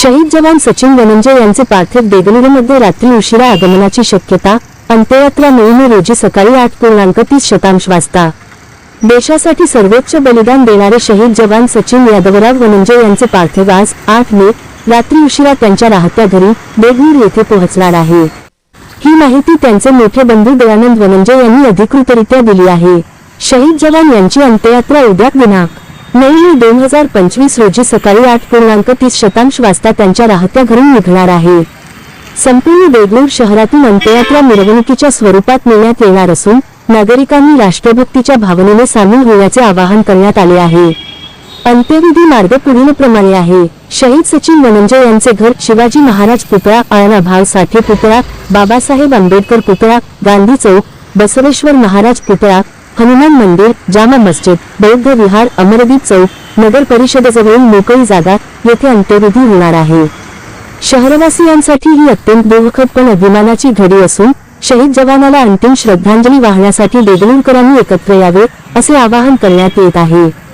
शहीद जवान सचिन वनंजे यांचे पार्थिव देगलूरमध्ये रात्री उशिरा आगमनाची शक्यता अंत्ययात्रा नऊ मे रोजी सकाळी आठ पूर्णांक तीस शतांश वाजता. देशासाठी सर्वोच्च बलिदान देणारे शहीद जवान सचिन यादवराव वनंजे यांचे पार्थिव आज आठ मे रात्री उशिरा त्यांच्या राहत्या घरी देगलूर येथे पोहोचणार आहे. ही माहिती त्यांचे मोठे बंधू दयानंद वनंजे यांनी अधिकृतरित्या दिली आहे. शहीद जवान यांची अंत्ययात्रा उद्या विनाक नऊ मे दोन हजार पंचवीस रोजी सकाळी आठ पूर्णांक तीस शतांश वाजता त्यांच्या राहत्या घरून निघणार आहे. संपूर्ण देगलूर शहरातून अंत्ययात्रा मिरवणुकीच्या स्वरूपात नेण्यात येणार असून नागरिकांनी राष्ट्रभक्तीच्या भावनेने सामील होण्याचे आवाहन करण्यात आले आहे. अंत्यविधी मार्ग पुढीलप्रमाणे आहे. शहीद सचिन वनंजय यांचे घर शिवाजी महाराज पुतळा आळणा भाव साठे पुतळा बाबासाहेब आंबेडकर पुतळा गांधी चौक बसवेश्वर महाराज पुतळा हनुमान मंदिर जामा मस्जिद बौद्ध विहार अमरदीप चौक नगर परिषदेजवळील मोकळी जागा येथे अंत्यविधी होणार आहे. शहरवासियांसाठी ही अत्यंत दुःखद पण अभिमानाची घडी असून शहीद जवानाला अंतिम श्रद्धांजली वाहण्यासाठी देगलूरकरांनी एकत्र यावे असे आवाहन करण्यात येत आहे.